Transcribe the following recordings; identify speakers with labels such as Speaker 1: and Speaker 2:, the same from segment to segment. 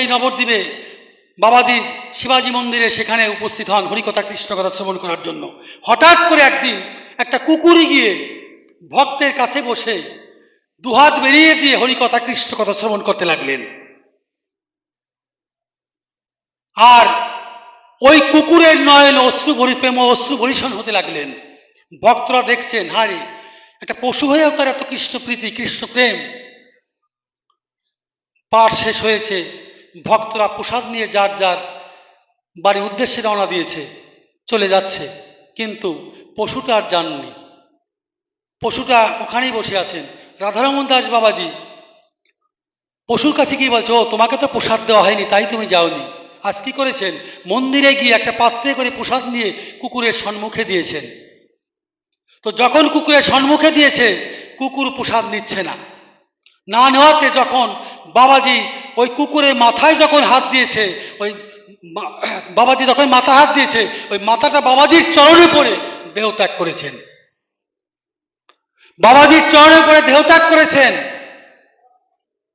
Speaker 1: এই নবদ্বীপে বাবাজি শিবাজি মন্দিরে সেখানে উপস্থিত হন হরিকথা কৃষ্ণ কথা শ্রবণ করার জন্য। হঠাৎ করে একদিন একটা কুকুরি গিয়ে ভক্তের কাছে বসে দুহাত বেরিয়ে দিয়ে হরিকথা কৃষ্ণ কথা শ্রবণ করতে লাগলেন। আর ওই কুকুরের নয়ন অশ্রু ভরি প্রেম ও অশ্রু বরিশন হতে লাগলেন। ভক্তরা দেখছেন হারে একটা পশু হয়েও তার এত কৃষ্ণ প্রীতি কৃষ্ণ প্রেম পাঠ শেষ হয়েছে। ভক্তরা প্রসাদ নিয়ে যার যার বাড়ির উদ্দেশ্যে রওনা দিয়েছে, চলে যাচ্ছে। কিন্তু পশুটা আর যাননি। পশুটা ওখানেই বসে আছেন। রাধারমন দাস বাবাজি, পশুর কাছে কি বলছো তোমাকে তো প্রসাদ দেওয়া হয়নি, তাই তুমি যাওনি। আজ কি করেছেন? মন্দিরে গিয়ে একটা পাত্রে করে প্রসাদ নিয়ে কুকুরের সম্মুখে দিয়েছেন। তো যখন কুকুরের সম্মুখে দিয়েছে, কুকুর প্রসাদ নিচ্ছে না। না নেওয়াতে যখন বাবাজি ওই কুকুরের মাথায় যখন হাত দিয়েছে, ওই বাবাজি যখন মাথা হাত দিয়েছে, ওই মাথাটা বাবাজির চরণে পড়ে দেহত্যাগ করেছেন। বাবাজির চরণে পড়ে দেহত্যাগ করেছেন।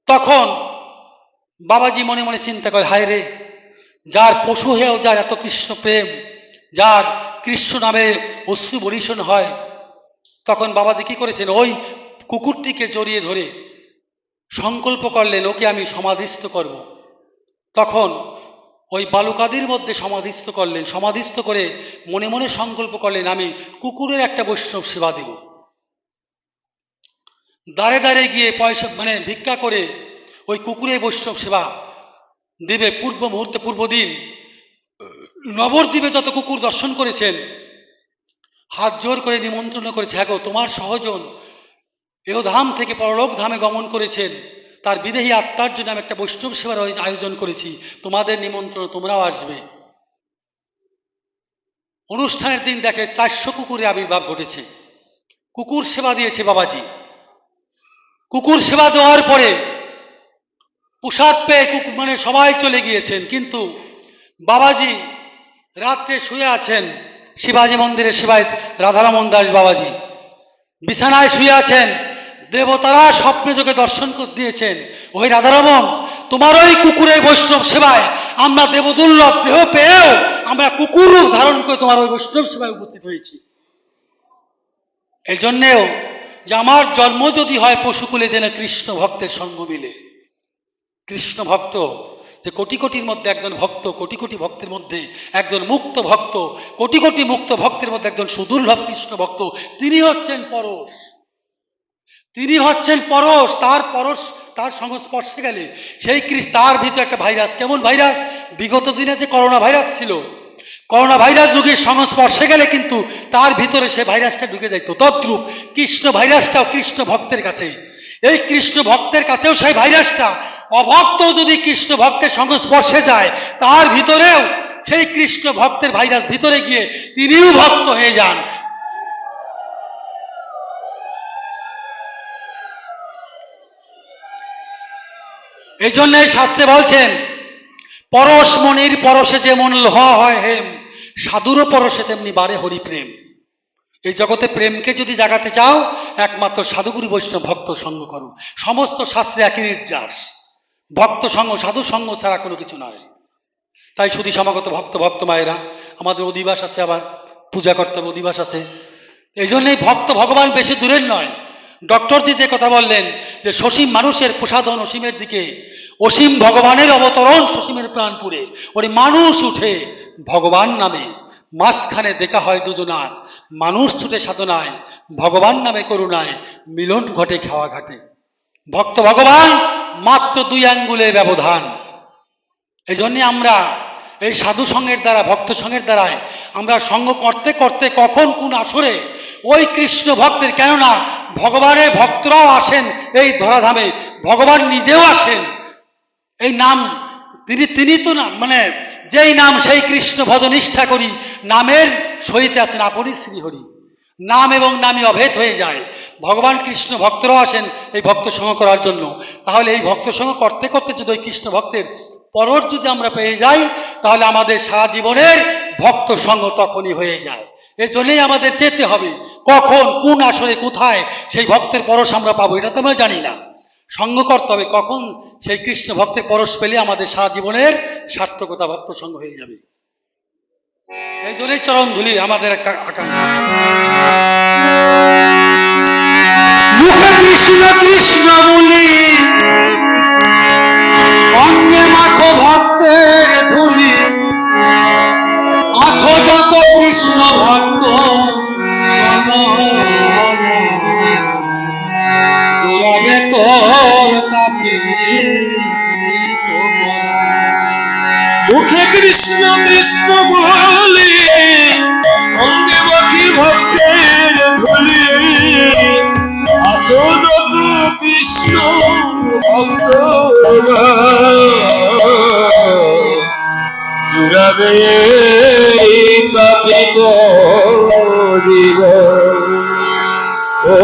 Speaker 1: তখন বাবাজি মনে মনে চিন্তা করে, হায় রে, যার পশু হয়েও যার এত কৃষ্ণ প্রেম, যার কৃষ্ণ নামে অশ্রু বরিশন হয়। তখন বাবাজি কি করেছেন, ওই কুকুরটিকে জড়িয়ে ধরে সংকল্প করলেন, ওকে আমি সমাধিস্থ করব। তখন ওই বালুকাদির মধ্যে সমাধিস্থ করলেন, সমাধিস্থ করে মনে মনে সংকল্প করলেন, আমি কুকুরের একটা বৈষ্ণব সেবা দিব। দাঁড়ে দাঁড়ে গিয়ে পয়সা মানে ভিক্ষা করে ওই কুকুরের বৈষ্ণব সেবা দেবে। পূর্ব মুহূর্তে, পূর্ব দিন, নবদ্বীপে যত কুকুর দর্শন করেছেন, হাত জোর করে নিমন্ত্রণ করেছে হ্যাঁ তোমার সহজন এও ধাম থেকে পরলোক ধামে গমন করেছেন। তার বিদেহী আত্মার জন্য আমি একটা বৈষ্ণব সেবার আয়োজন করেছি। তোমাদের নিমন্ত্রণ তোমরাও আসবে। অনুষ্ঠানের দিন দেখে চারশো কুকুরের আবির্ভাব ঘটেছে। কুকুর সেবা দিয়েছে বাবাজি। কুকুর সেবা দেওয়ার পরে প্রসাদ পেয়ে কুকুর মানে সবাই চলে গিয়েছেন। কিন্তু বাবাজি রাত্রে শুয়ে আছেন। শিবাজি মন্দিরের শিবায় রাধারামন দাস বাবাজি। বিছানায় শুয়ে আছেন। দেবতারা স্বপ্নে যোগে দর্শন দিয়েছেন। ওই রাধারমন, তোমার ওই কুকুরের বৈষ্ণব সেবায় আমরা দেবদুর্লভ দেহ পেয়েও আমরা কুকুর রূপ ধারণ করে তোমার ওই বৈষ্ণব সেবায় উপস্থিত হয়েছি। এই জন্যেও যে আমার জন্ম যদি হয় পশুকুলে যেন কৃষ্ণ ভক্তের সঙ্গ মিলে। কৃষ্ণ ভক্ত, যে কোটি কোটির মধ্যে একজন ভক্ত, কোটি কোটি ভক্তের মধ্যে একজন মুক্ত ভক্ত, কোটি কোটি মুক্ত ভক্তের মধ্যে একজন সুদুর্লভ কৃষ্ণ ভক্ত, তিনি হচ্ছেন পরশ। তিনি হচ্ছেন পরশ, তার পরশ, তার সংস্পর্শে গেলে। সেই কৃষ্ণ তার ভিতরে একটা ভাইরাস। কেমন ভাইরাস? বিগত দিনে যে করোনা ভাইরাস ছিল, করোনা ভাইরাস রোগীর সংস্পর্শে গেলে কিন্তু তার ভিতরে সে ভাইরাসটা ঢুকে যাইত। তদ্রূপ কৃষ্ণ ভাইরাসটাও কৃষ্ণ ভক্তের কাছে। এই কৃষ্ণ ভক্তের কাছেও সেই ভাইরাসটা। অভক্ত যদি কৃষ্ণ ভক্তের সংস্পর্শে যায়, তার ভিতরেও সেই কৃষ্ণ ভক্তের ভাইরাস ভিতরে গিয়ে তিনিও ভক্ত হয়ে যান। এই জন্য শাস্ত্রে বলছেন, পরশ মনির পরশে যেমন লোহ হয় হেম সাধুরও পরশে তেমনি বারে হরি প্রেম এই জগতে প্রেমকে যদি জাগাতে চাও, একমাত্র সাধুগুরু বৈষ্ণব ভক্ত সঙ্গ করো। সমস্ত শাস্ত্রে একই নির্যাস। ভক্ত সঙ্গ, সাধু সঙ্গ ছাড়া কোনো কিছু নয়। তাই শুধু সমাগত ভক্ত ভক্ত মায়েরা, আমাদের অধিবাস আছে আবার, পূজা করতে হবে অধিবাস আছে। এই জন্যই ভক্ত ভগবান বেশি দূরের নয়। ডক্টরজি যে কথা বললেন, যে সসীম মানুষের প্রসাদন অসীমের দিকে অসীম ভগবানের অবতরণ সসীমের প্রাণপুরে। ওরে মানুষ উঠে ভগবান নামে। মাঝখানে দেখা হয় দুজনার। মানুষ ছুটে সাধনায়। ভগবান নামে করুণায় মিলন ঘটে খাওয়া ঘাটে। ভক্ত ভগবান মাত্র দুই আঙ্গুলের ব্যবধান। এই জন্যে আমরা এই সাধু সঙ্গের দ্বারা, ভক্ত সঙ্গের দ্বারায় আমরা সঙ্গ করতে করতে কখন কোন আসরে ওই কৃষ্ণ ভক্তের, কেননা ভগবানের ভক্তরাও আসেন এই ধরাধামে। ভগবান নিজেও আসেন। এই নাম, তিনি তিনি তো না মানে যেই নাম সেই কৃষ্ণ ভজ নিষ্ঠা করি, নামের সহিতে আছেন আপনি শ্রীহরি। নাম এবং নামই অভেদ হয়ে যায়। ভগবান কৃষ্ণ ভক্তরাও আসেন এই ভক্ত সঙ্গ করার জন্য। তাহলে এই ভক্ত সঙ্গ করতে করতে যদি ওই কৃষ্ণ ভক্তের পরশ যদি আমরা পেয়ে যাই, তাহলে আমাদের সারা জীবনের ভক্ত সঙ্গ তখনই হয়ে যায়। এই আমাদের যেতে হবে। কখন, কোন আসরে, কোথায় সেই ভক্তের পরশ আমরা পাবো, এটা তো আমরা জানি না। সঙ্গ করতে হবে কখন সেই কৃষ্ণ ভক্তের পরশ পেলে আমাদের সারা জীবনের সার্থকতা ভক্ত সঙ্গ হয়ে যাবে। এই জন্যই চরণ ধুলি আমাদের একটা আকাঙ্ক্ষা। কৃষ্ণ কৃষ্ণ বলি, অঙ্গে মাখো ভক্তের ধুলি। কৃষ্ণ
Speaker 2: কৃষ্ণ বলি অঙ্গে বাকি ভক্তের ধুলি আসল কৃষ্ণ ভক্ত জুড়াবে তাপিত জীবন ও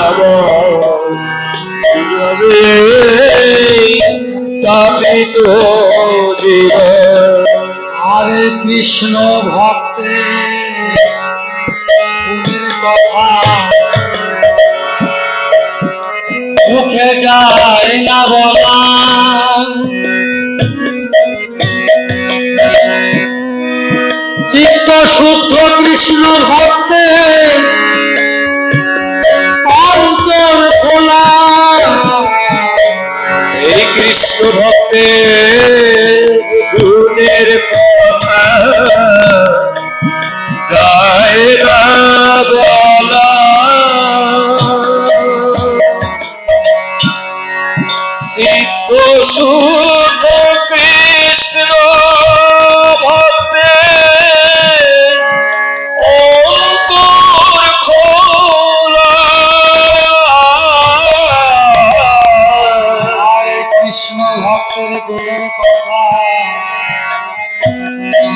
Speaker 2: আমার, জুড়াবে
Speaker 1: আরে কৃষ্ণ ভক্তে মুখে যায় না বলা। চিত্ত শুদ্ধ কৃষ্ণ ভক্তে, অন্তর খোলা।
Speaker 2: এই কৃষ্ণ ভক্তের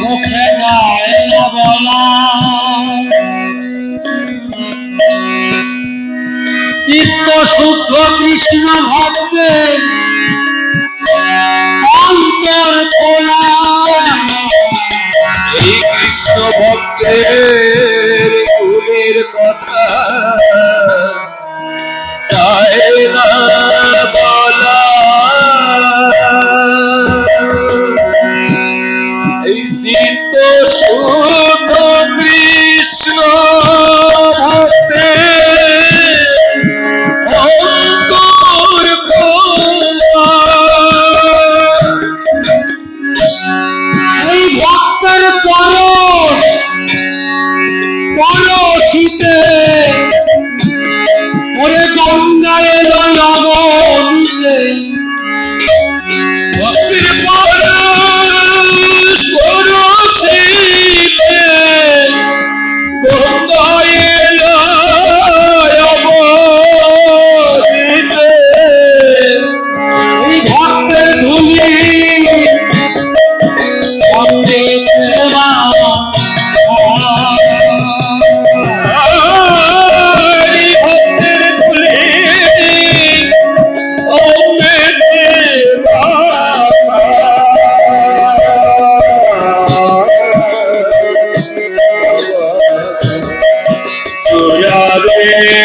Speaker 1: মুখে যায় না চিত্ত শুদ্ধ কৃষ্ণ ভক্তের অন্তর
Speaker 2: এই কৃষ্ণ ভক্তের গুণের কথা চায় এই শীত
Speaker 1: Amen.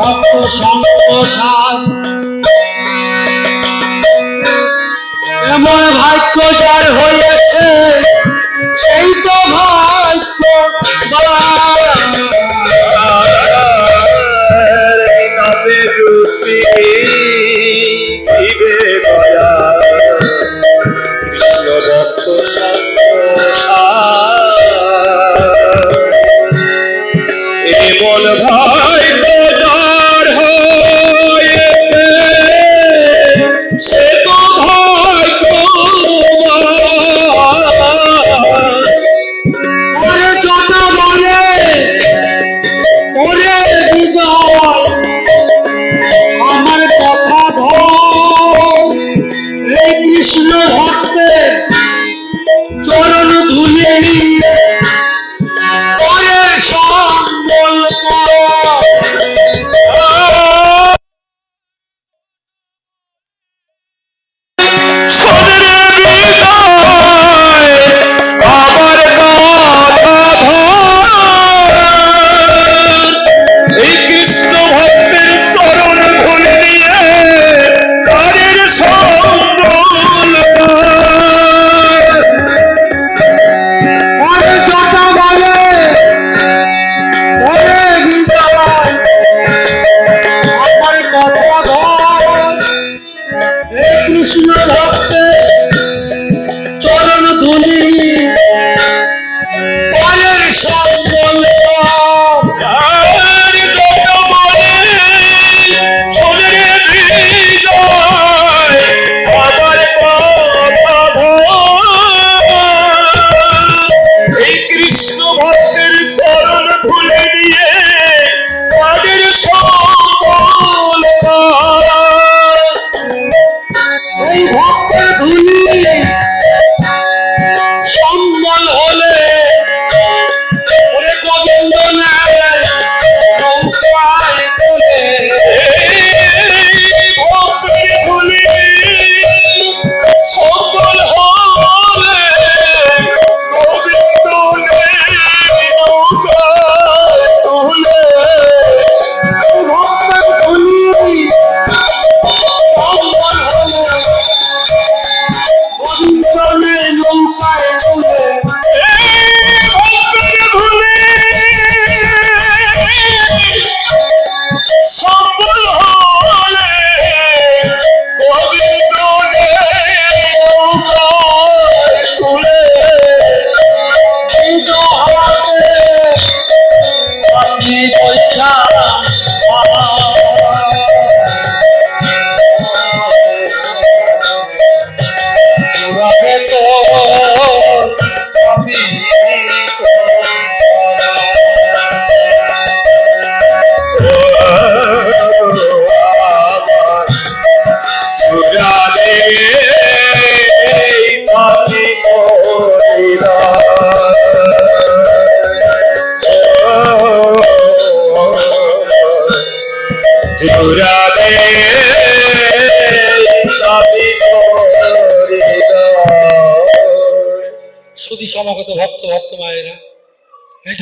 Speaker 1: ভক্ত সাম এমন ভাগ্য যার
Speaker 2: হয়েছে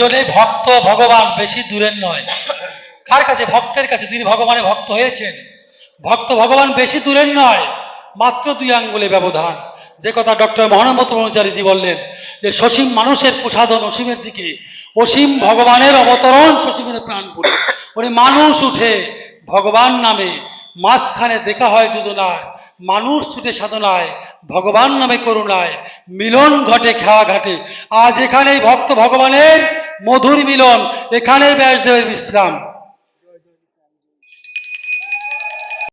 Speaker 1: জন্যই ভক্ত, ভগবান, বেশি দূরের নয়। কার কাছে? ভক্তের কাছে। তিনি ভগবানের ভক্ত হয়েছেন। ভক্ত, ভগবান, বেশি দূরের নয়। মাত্র দুই আঙ্গুলে ব্যবধান। যে কথা ডক্টর মহানমত ব্রহ্মচারীজি বললেন, যে সসীম মানুষের প্রসাদন অসীমের দিকে, অসীম ভগবানের অবতরণ সসীমের প্রাণ পুরে ওরে মানুষ উঠে ভগবান নামে মাঝখানে দেখা হয় দুজনার। মানুষ ছুটে সাধনায়, ভগবান নামে করুণায়, মিলন ঘটে খেয়া ঘাটে। আজ এখানেই ভক্ত ভগবানের মধুর মিলন, এখানেই ব্যাসদেবের বিশ্রাম।